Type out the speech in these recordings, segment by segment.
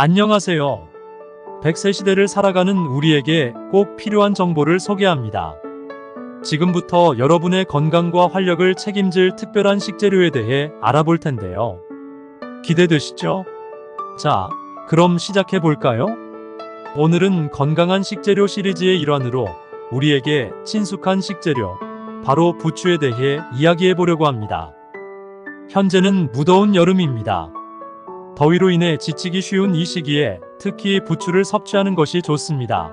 안녕하세요. 100세 시대를 살아가는 우리에게 꼭 필요한 정보를 소개합니다. 지금부터 여러분의 건강과 활력을 책임질 특별한 식재료에 대해 알아볼 텐데요. 기대되시죠? 자, 그럼 시작해 볼까요? 오늘은 건강한 식재료 시리즈의 일환으로 우리에게 친숙한 식재료, 바로 부추에 대해 이야기해 보려고 합니다. 현재는 무더운 여름입니다. 더위로 인해 지치기 쉬운 이 시기에 특히 부추를 섭취하는 것이 좋습니다.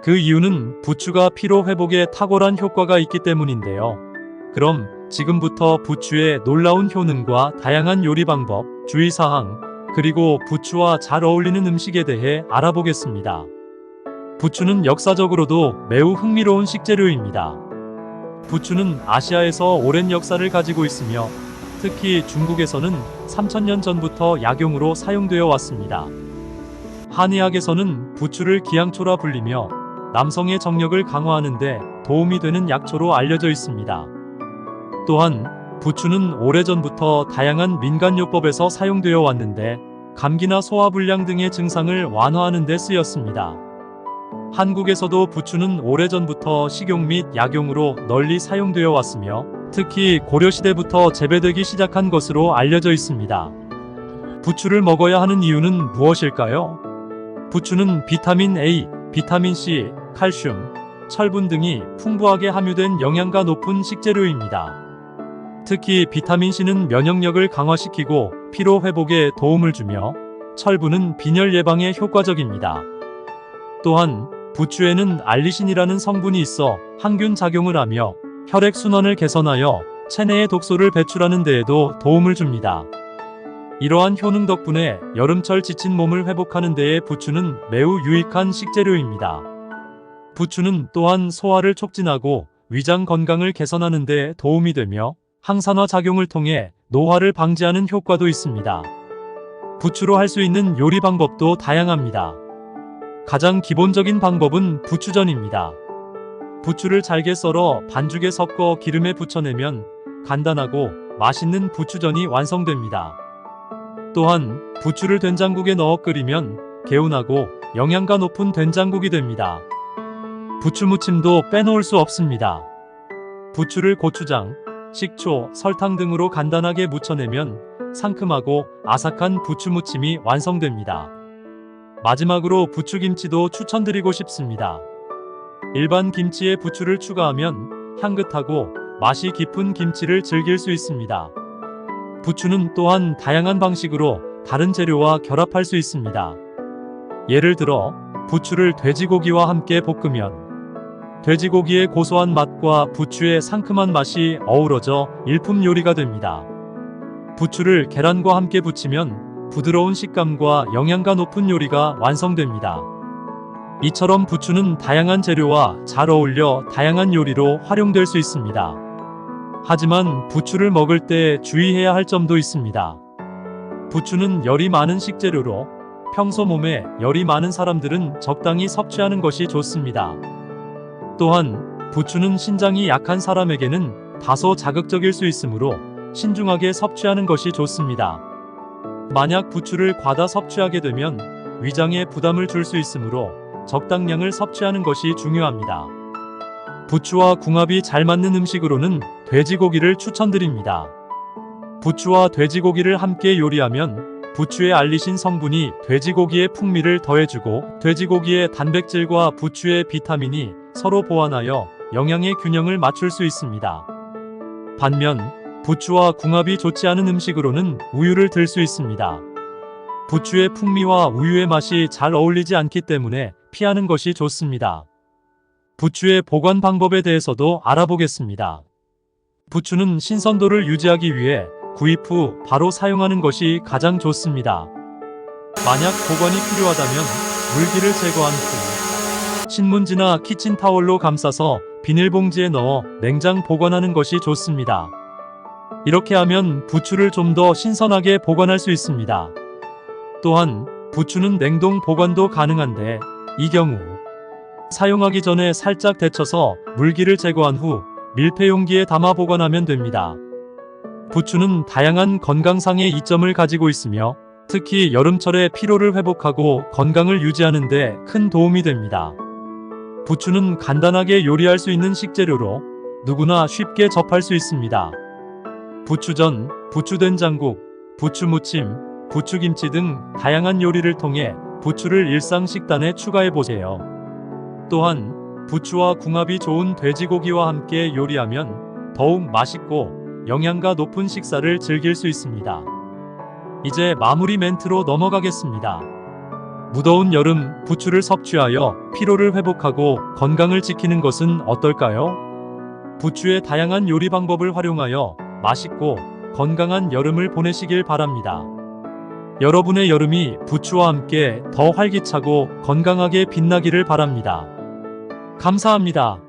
그 이유는 부추가 피로 회복에 탁월한 효과가 있기 때문인데요. 그럼 지금부터 부추의 놀라운 효능과 다양한 요리 방법, 주의사항, 그리고 부추와 잘 어울리는 음식에 대해 알아보겠습니다. 부추는 역사적으로도 매우 흥미로운 식재료입니다. 부추는 아시아에서 오랜 역사를 가지고 있으며 특히 중국에서는 3000년 전부터 약용으로 사용되어 왔습니다. 한의학에서는 부추를 기양초라 불리며 남성의 정력을 강화하는 데 도움이 되는 약초로 알려져 있습니다. 또한 부추는 오래전부터 다양한 민간요법에서 사용되어 왔는데 감기나 소화불량 등의 증상을 완화하는 데 쓰였습니다. 한국에서도 부추는 오래전부터 식용 및 약용으로 널리 사용되어 왔으며 특히 고려시대부터 재배되기 시작한 것으로 알려져 있습니다. 부추를 먹어야 하는 이유는 무엇일까요? 부추는 비타민 A, 비타민 C, 칼슘, 철분 등이 풍부하게 함유된 영양가 높은 식재료입니다. 특히 비타민 C는 면역력을 강화시키고 피로 회복에 도움을 주며 철분은 빈혈 예방에 효과적입니다. 또한 부추에는 알리신이라는 성분이 있어 항균 작용을 하며 혈액 순환을 개선하여 체내의 독소를 배출하는 데에도 도움을 줍니다. 이러한 효능 덕분에 여름철 지친 몸을 회복하는 데에 부추는 매우 유익한 식재료입니다. 부추는 또한 소화를 촉진하고 위장 건강을 개선하는 데 도움이 되며 항산화 작용을 통해 노화를 방지하는 효과도 있습니다. 부추로 할 수 있는 요리 방법도 다양합니다. 가장 기본적인 방법은 부추전입니다. 부추를 잘게 썰어 반죽에 섞어 기름에 부쳐내면 간단하고 맛있는 부추전이 완성됩니다. 또한 부추를 된장국에 넣어 끓이면 개운하고 영양가 높은 된장국이 됩니다. 부추 무침도 빼놓을 수 없습니다. 부추를 고추장, 식초, 설탕 등으로 간단하게 무쳐내면 상큼하고 아삭한 부추 무침이 완성됩니다. 마지막으로 부추김치도 추천드리고 싶습니다. 일반 김치에 부추를 추가하면 향긋하고 맛이 깊은 김치를 즐길 수 있습니다. 부추는 또한 다양한 방식으로 다른 재료와 결합할 수 있습니다. 예를 들어 부추를 돼지고기와 함께 볶으면 돼지고기의 고소한 맛과 부추의 상큼한 맛이 어우러져 일품 요리가 됩니다. 부추를 계란과 함께 부치면 부드러운 식감과 영양가 높은 요리가 완성됩니다. 이처럼 부추는 다양한 재료와 잘 어울려 다양한 요리로 활용될 수 있습니다. 하지만 부추를 먹을 때 주의해야 할 점도 있습니다. 부추는 열이 많은 식재료로 평소 몸에 열이 많은 사람들은 적당히 섭취하는 것이 좋습니다. 또한 부추는 신장이 약한 사람에게는 다소 자극적일 수 있으므로 신중하게 섭취하는 것이 좋습니다. 만약 부추를 과다 섭취하게 되면 위장에 부담을 줄 수 있으므로 적당량을 섭취하는 것이 중요합니다. 부추와 궁합이 잘 맞는 음식으로는 돼지고기를 추천드립니다. 부추와 돼지고기를 함께 요리하면 부추의 알리신 성분이 돼지고기의 풍미를 더해주고 돼지고기의 단백질과 부추의 비타민이 서로 보완하여 영양의 균형을 맞출 수 있습니다. 반면 부추와 궁합이 좋지 않은 음식으로는 우유를 들 수 있습니다. 부추의 풍미와 우유의 맛이 잘 어울리지 않기 때문에 피하는 것이 좋습니다. 부추의 보관 방법에 대해서도 알아보겠습니다. 부추는 신선도를 유지하기 위해 구입 후 바로 사용하는 것이 가장 좋습니다. 만약 보관이 필요하다면 물기를 제거한 후 신문지나 키친타월로 감싸서 비닐봉지에 넣어 냉장 보관하는 것이 좋습니다. 이렇게 하면 부추를 좀 더 신선하게 보관할 수 있습니다. 또한 부추는 냉동 보관도 가능한데 이 경우 사용하기 전에 살짝 데쳐서 물기를 제거한 후 밀폐 용기에 담아 보관하면 됩니다. 부추는 다양한 건강상의 이점을 가지고 있으며 특히 여름철에 피로를 회복하고 건강을 유지하는 데 큰 도움이 됩니다. 부추는 간단하게 요리할 수 있는 식재료로 누구나 쉽게 접할 수 있습니다. 부추전, 부추된장국, 부추무침, 부추김치 등 다양한 요리를 통해 부추를 일상 식단에 추가해 보세요. 또한 부추와 궁합이 좋은 돼지고기와 함께 요리하면 더욱 맛있고 영양가 높은 식사를 즐길 수 있습니다. 이제 마무리 멘트로 넘어가겠습니다. 무더운 여름 부추를 섭취하여 피로를 회복하고 건강을 지키는 것은 어떨까요? 부추의 다양한 요리 방법을 활용하여 맛있고 건강한 여름을 보내시길 바랍니다. 여러분의 여름이 부추와 함께 더 활기차고 건강하게 빛나기를 바랍니다. 감사합니다.